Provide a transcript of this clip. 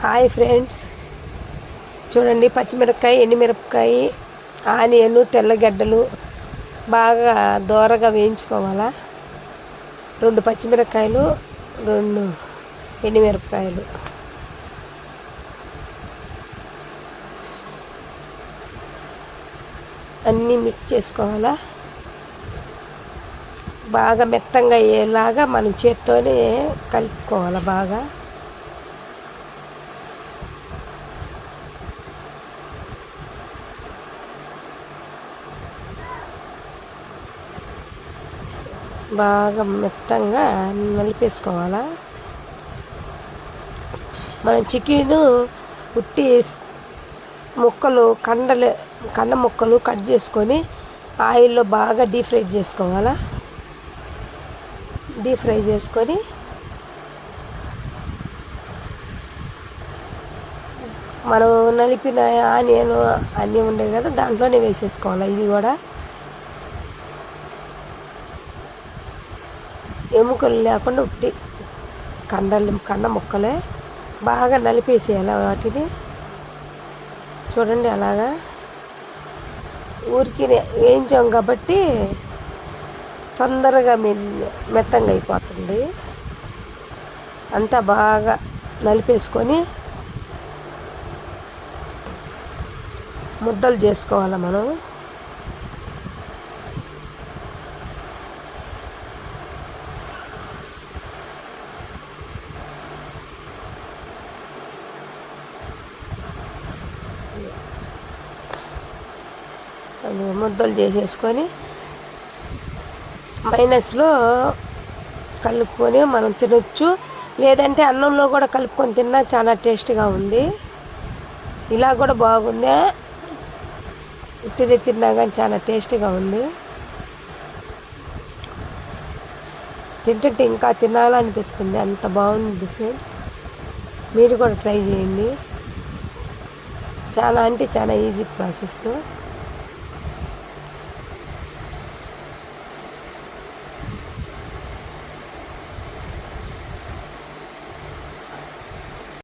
Hi friends. చూడండి పచ్చిమిరపకాయ ఎండుమిరపకాయ onion తెల్లగడ్డలు బాగా దోరగా వేయించుకోవాలా? రెండు పచ్చిమిరపకాయలు రెండు ఎండుమిరపకాయలు. అన్నీ మిక్స్ చేసుకోవాలా? బాగా మెత్తంగా అయ్యేలాగా మనం చేత్తోనే కలుపుకోవాలి బాగా? బాగా మెత్తంగా నలిపేసుకోవాలా మనం చికెను ఉట్టి ముక్కలు కండలు కండ ముక్కలు కట్ చేసుకొని ఆయిల్లో బాగా డీప్ ఫ్రై చేసుకోవాలా? డీప్ ఫ్రై చేసుకొని మనం నలిపిన ఆనియన్ అన్నీ ఉండేవి కదా దాంట్లోనే వేసేసుకోవాలి? ఇది కూడా ఎముకలు లేకుండా ఉట్టి కండలు కండ ముక్కలే బాగా నలిపేసేయాలి వాటిని. చూడండి అలాగా. ఊరికి వేయించాం కాబట్టి తొందరగా మె మెత్తంగా అయిపోతుంది. అంతా బాగా నలిపేసుకొని ముద్దలు చేసుకోవాలి మనం. ముద్దలు చేసేసుకొని మైనస్లో కలుపుకొని మనం తినొచ్చు. లేదంటే అన్నంలో కూడా కలుపుకొని తిన్నా చాలా టేస్ట్గా ఉంది. ఇలా కూడా బాగుంది? ఉట్టిది తిన్నా కానీ చాలా టేస్ట్గా ఉంది. తింటుంటే ఇంకా తినాలనిపిస్తుంది. అంత బాగుంది ఫ్రెండ్స్. మీరు కూడా ట్రై చేయండి. చాలా అంటే చాలా ఈజీ ప్రాసెస్